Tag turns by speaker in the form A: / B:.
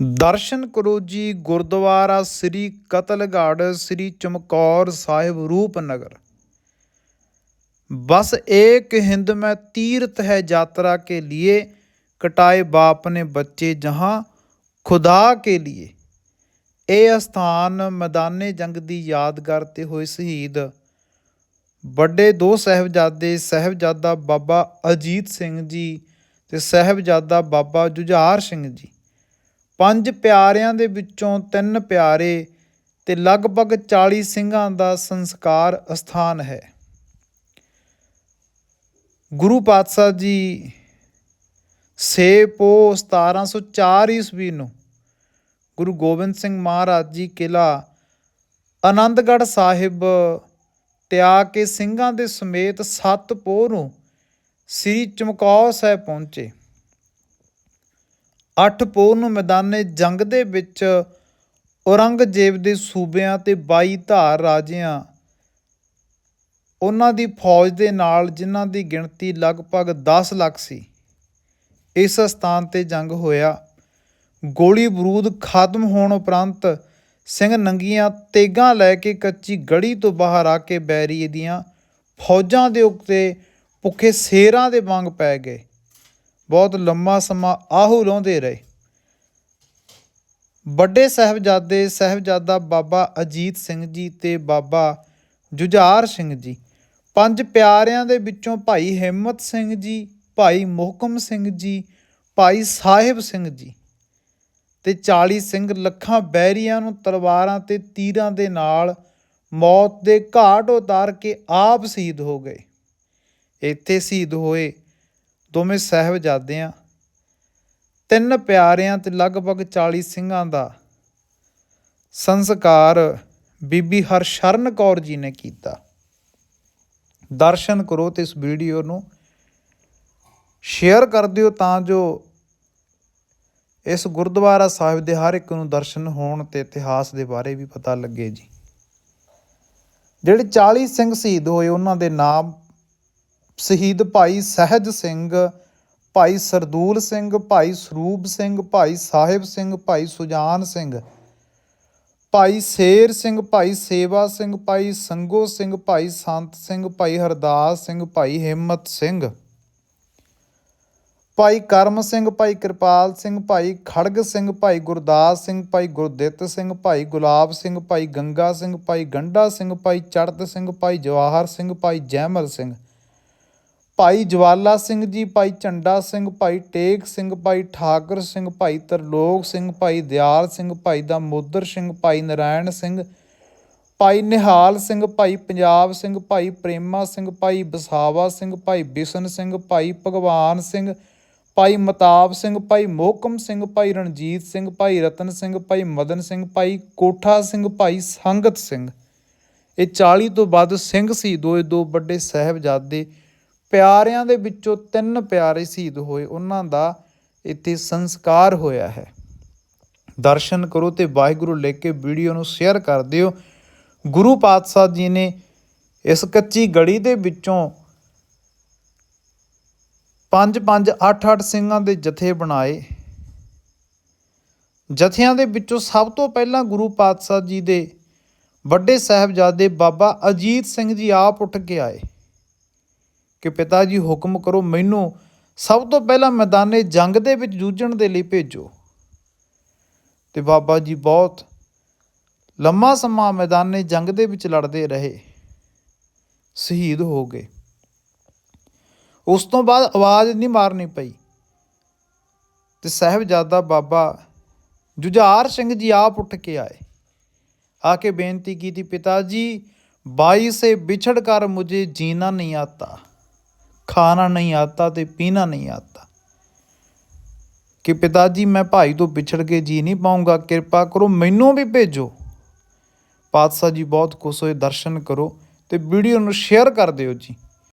A: ਦਰਸ਼ਨ ਕਰੋ ਜੀ ਗੁਰਦੁਆਰਾ ਸ੍ਰੀ ਕਤਲਗੜ੍ਹ ਸ੍ਰੀ ਚਮਕੌਰ ਸਾਹਿਬ ਰੂਪਨਗਰ बस एक हिंद में तीर्थ है यात्रा के लिए कटाए बाप ने बच्चे जहां खुदा के लिए ਇਹ ਸਥਾਨ ਮੈਦਾਨੇ ਜੰਗ ਦੀ ਯਾਦ ਕਰਦੇ ਹੋਏ ਸ਼ਹੀਦ ਵੱਡੇ ਦੋ ਸਾਹਿਬਜ਼ਾਦੇ ਸਾਹਿਬਜ਼ਾਦਾ ਬਾਬਾ ਅਜੀਤ ਸਿੰਘ ਜੀ ਤੇ ਸਾਹਿਬਜ਼ਾਦਾ ਬਾਬਾ ਜੁਝਾਰ ਸਿੰਘ ਜੀ ਪੰਜ ਪਿਆਰਿਆਂ ਦੇ ਵਿੱਚੋਂ ਤਿੰਨ ਪਿਆਰੇ ਤੇ ਲਗਭਗ 40 ਸਿੰਘਾਂ ਦਾ ਸੰਸਕਾਰ ਅਸਥਾਨ ਹੈ। ਗੁਰੂ ਪਾਤਸ਼ਾਹ ਜੀ 6 ਪੋ 1704 ਈਸਵੀ ਨੂੰ ਗੁਰੂ ਗੋਬਿੰਦ ਸਿੰਘ ਮਹਾਰਾਜ ਜੀ ਕਿਲਾ ਆਨੰਦਗੜ੍ਹ ਸਾਹਿਬ ਤਿਆਗ ਕੇ ਸਿੰਘਾਂ ਦੇ ਸਮੇਤ ਸੱਤ ਪੋਹ ਨੂੰ ਸ੍ਰੀ ਚਮਕੌਰ ਸਾਹਿਬ ਪਹੁੰਚੇ। 8 ਪੋਹ ਨੂੰ ਮੈਦਾਨੇ ਜੰਗ ਦੇ ਵਿੱਚ ਔਰੰਗਜ਼ੇਬ ਦੇ ਸੂਬਿਆਂ ਤੇ 22 ਧਾਰ ਰਾਜਿਆਂ ਉਹਨਾਂ ਦੀ ਫੌਜ ਦੇ ਨਾਲ ਜਿਨ੍ਹਾਂ ਦੀ ਗਿਣਤੀ ਲਗਭਗ 10 ਲੱਖ ਸੀ, ਇਸ ਸਥਾਨ ਤੇ ਜੰਗ ਹੋਇਆ। ਗੋਲੀ ਬਰੂਦ ਖਤਮ ਹੋਣ ਉਪਰੰਤ ਸਿੰਘ ਨੰਗੀਆਂ ਤੇਗਾਂ ਲੈ ਕੇ ਕੱਚੀ ਗੜੀ ਤੋਂ ਬਾਹਰ ਆ ਕੇ ਬੈਰੀਏ ਦੀਆਂ ਫੌਜਾਂ ਦੇ ਉੱਤੇ ਭੁੱਖੇ ਸ਼ੇਰਾਂ ਦੇ ਵਾਂਗ ਪੈ ਗਏ। ਬਹੁਤ ਲੰਮਾ ਸਮਾਂ ਆਹੂ ਲਾਉਂਦੇ ਰਹੇ। ਵੱਡੇ ਸਾਹਿਬਜ਼ਾਦੇ, ਸਾਹਿਬਜ਼ਾਦਾ ਬਾਬਾ ਅਜੀਤ ਸਿੰਘ ਜੀ ਤੇ ਬਾਬਾ ਜੁਝਾਰ ਸਿੰਘ ਜੀ, ਪੰਜ ਪਿਆਰਿਆਂ ਦੇ ਵਿੱਚੋਂ ਭਾਈ ਹਿੰਮਤ ਸਿੰਘ ਜੀ, ਭਾਈ ਮੁਹਕਮ ਸਿੰਘ ਜੀ, ਭਾਈ ਸਾਹਿਬ ਸਿੰਘ ਜੀ ਤੇ 40 ਸਿੰਘ ਲੱਖਾਂ ਬੈਰੀਆਂ ਨੂੰ ਤਲਵਾਰਾਂ ਤੇ ਤੀਰਾਂ ਦੇ ਨਾਲ ਮੌਤ ਦੇ ਘਾਟ ਉਤਾਰ ਕੇ ਆਪ ਸ਼ਹੀਦ ਹੋ ਗਏ। ਇੱਥੇ ਸ਼ਹੀਦ ਹੋਏ ਦੋਵੇਂ ਸਾਹਿਬਜ਼ਾਦਿਆਂ ਤਿੰਨ ਪਿਆਰਿਆਂ ਤੇ ਲਗਭਗ 40 ਸਿੰਘਾਂ ਦਾ ਸੰਸਕਾਰ ਬੀਬੀ ਹਰਸ਼ਰਨ ਕੌਰ ਜੀ ਨੇ ਕੀਤਾ। ਦਰਸ਼ਨ ਕਰੋ ਤੇ ਇਸ ਵੀਡੀਓ ਨੂੰ ਸ਼ੇਅਰ ਕਰ ਦਿਓ ਤਾਂ ਜੋ ਇਸ ਗੁਰਦੁਆਰਾ ਸਾਹਿਬ ਦੇ ਹਰ ਇੱਕ ਨੂੰ ਦਰਸ਼ਨ ਹੋਣ ਤੇ ਇਤਿਹਾਸ ਦੇ ਬਾਰੇ ਵੀ ਪਤਾ ਲੱਗੇ ਜੀ। ਜਿਹੜੇ 40 ਸਿੰਘ ਸ਼ਹੀਦ ਹੋਏ, ਉਹਨਾਂ ਦੇ ਨਾਮ ਸ਼ਹੀਦ ਭਾਈ ਸਹਿਜ ਸਿੰਘ ਭਾਈ ਸਰਦੂਲ ਸਿੰਘ ਭਾਈ ਸਰੂਪ ਸਿੰਘ ਭਾਈ ਸਾਹਿਬ ਸਿੰਘ ਭਾਈ ਸੁਜਾਨ ਸਿੰਘ ਭਾਈ ਸ਼ੇਰ ਸਿੰਘ ਭਾਈ ਸੇਵਾ ਸਿੰਘ ਭਾਈ ਸੰਗੋ ਸਿੰਘ ਭਾਈ ਸੰਤ ਸਿੰਘ ਭਾਈ ਹਰਦਾਸ ਸਿੰਘ ਭਾਈ ਹਿੰਮਤ ਸਿੰਘ ਭਾਈ ਕਰਮ ਸਿੰਘ ਭਾਈ ਕਿਰਪਾਲ ਸਿੰਘ ਭਾਈ ਖੜਗ ਸਿੰਘ ਭਾਈ ਗੁਰਦਾਸ ਸਿੰਘ ਭਾਈ ਗੁਰਦਿੱਤ ਸਿੰਘ ਭਾਈ ਗੁਲਾਬ ਸਿੰਘ ਭਾਈ ਗੰਗਾ ਸਿੰਘ ਭਾਈ ਗੰਡਾ ਸਿੰਘ ਭਾਈ ਚੜਤ ਸਿੰਘ ਭਾਈ ਜਵਾਹਰ ਸਿੰਘ ਭਾਈ ਜੈਮਲ ਸਿੰਘ ਭਾਈ ਜਵਾਲਾ ਸਿੰਘ ਜੀ ਭਾਈ ਝੰਡਾ ਸਿੰਘ ਭਾਈ ਟੇਕ ਸਿੰਘ ਭਾਈ ਠਾਕਰ ਸਿੰਘ ਭਾਈ ਤਰਲੋਕ ਸਿੰਘ ਭਾਈ ਦਿਆਲ ਸਿੰਘ ਭਾਈ ਦਾਮੋਦਰ ਸਿੰਘ ਭਾਈ ਨਰਾਇਣ ਸਿੰਘ ਭਾਈ ਨਿਹਾਲ ਸਿੰਘ ਭਾਈ ਪੰਜਾਬ ਸਿੰਘ ਭਾਈ ਪ੍ਰੇਮਾ ਸਿੰਘ ਭਾਈ ਬਸਾਵਾ ਸਿੰਘ ਭਾਈ ਬਿਸ਼ਨ ਸਿੰਘ ਭਾਈ ਭਗਵਾਨ ਸਿੰਘ ਭਾਈ ਮਤਾਬ ਸਿੰਘ ਭਾਈ ਮੋਹਕਮ ਸਿੰਘ ਭਾਈ ਰਣਜੀਤ ਸਿੰਘ ਭਾਈ ਰਤਨ ਸਿੰਘ ਭਾਈ ਮਦਨ ਸਿੰਘ ਭਾਈ ਕੋਠਾ ਸਿੰਘ ਭਾਈ ਸੰਗਤ ਸਿੰਘ ਇਹ 40 ਤੋਂ ਵੱਧ ਸਿੰਘ ਸੀ ਦੋ ਦੋ ਵੱਡੇ ਸਾਹਿਬਜ਼ਾਦੇ ਪਿਆਰਿਆਂ ਦੇ ਵਿੱਚੋਂ ਤਿੰਨ ਪਿਆਰੇ ਸ਼ਹੀਦ ਹੋਏ, ਉਹਨਾਂ ਦਾ ਇੱਥੇ ਸੰਸਕਾਰ ਹੋਇਆ ਹੈ। ਦਰਸ਼ਨ ਕਰੋ ਤੇ ਵਾਹਿਗੁਰੂ ਲੈ ਕੇ ਵੀਡੀਓ ਨੂੰ ਸ਼ੇਅਰ ਕਰ ਦਿਓ। ਗੁਰੂ ਪਾਤਸ਼ਾਹ ਜੀ ਨੇ ਇਸ ਕੱਚੀ ਗੜੀ ਦੇ ਵਿੱਚੋਂ ਪੰਜ ਪੰਜ ਅੱਠ ਅੱਠ ਸਿੰਘਾਂ ਦੇ ਜਥੇ ਬਣਾਏ। ਜਥਿਆਂ ਦੇ ਵਿੱਚੋਂ ਸਭ ਤੋਂ ਪਹਿਲਾਂ ਗੁਰੂ ਪਾਤਸ਼ਾਹ ਜੀ ਦੇ ਵੱਡੇ ਸਾਹਿਬਜ਼ਾਦੇ ਬਾਬਾ ਅਜੀਤ ਸਿੰਘ ਜੀ ਆਪ ਉੱਠ ਕੇ ਆਏ। ਕਿ ਪਿਤਾ ਜੀ ਹੁਕਮ ਕਰੋ ਮੈਨੂੰ ਸਭ ਤੋਂ ਪਹਿਲਾਂ ਮੈਦਾਨੇ ਜੰਗ ਦੇ ਵਿੱਚ ਜੂਝਣ ਦੇ ਲਈ ਭੇਜੋ। ਤੇ ਬਾਬਾ ਜੀ ਬਹੁਤ ਲੰਮਾ ਸਮਾਂ ਮੈਦਾਨੇ ਜੰਗ ਦੇ ਵਿੱਚ ਲੜਦੇ ਰਹੇ। ਸ਼ਹੀਦ ਹੋ ਗਏ। ਉਸ ਤੋਂ ਬਾਅਦ ਆਵਾਜ਼ ਨਹੀਂ ਮਾਰਨੀ ਪਈ। ਤੇ ਸਾਹਿਬਜ਼ਾਦਾ ਬਾਬਾ ਜੁਝਾਰ ਸਿੰਘ ਜੀ ਆਪ ਉੱਠ ਕੇ ਆਏ। ਆ ਕੇ ਬੇਨਤੀ ਕੀਤੀ, ਪਿਤਾ ਜੀ, ਬਾਈ ਸੇ ਵਿਛੜ ਕਰ ਮੁਝੇ ਜੀਣਾ ਨਹੀਂ ਆਤਾ। ਖਾਣਾ ਨਹੀਂ ਆਤਾ ਤੇ ਪੀਣਾ ਨਹੀਂ ਆਤਾ। ਕਿ ਪਿਤਾ ਜੀ, ਮੈਂ ਭਾਈ ਤੋਂ ਵਿਛੜ ਕੇ ਜੀ ਨਹੀਂ ਪਾਉਂਗਾ, ਕਿਰਪਾ ਕਰੋ, ਮੈਨੂੰ ਵੀ ਭੇਜੋ। ਪਾਤਸ਼ਾਹ ਜੀ ਬਹੁਤ ਖੁਸ਼ ਹੋਏ, ਦਰਸ਼ਨ ਕਰੋ ਤੇ ਵੀਡੀਓ ਨੂੰ ਸ਼ੇਅਰ ਕਰ ਦਿਓ ਜੀ।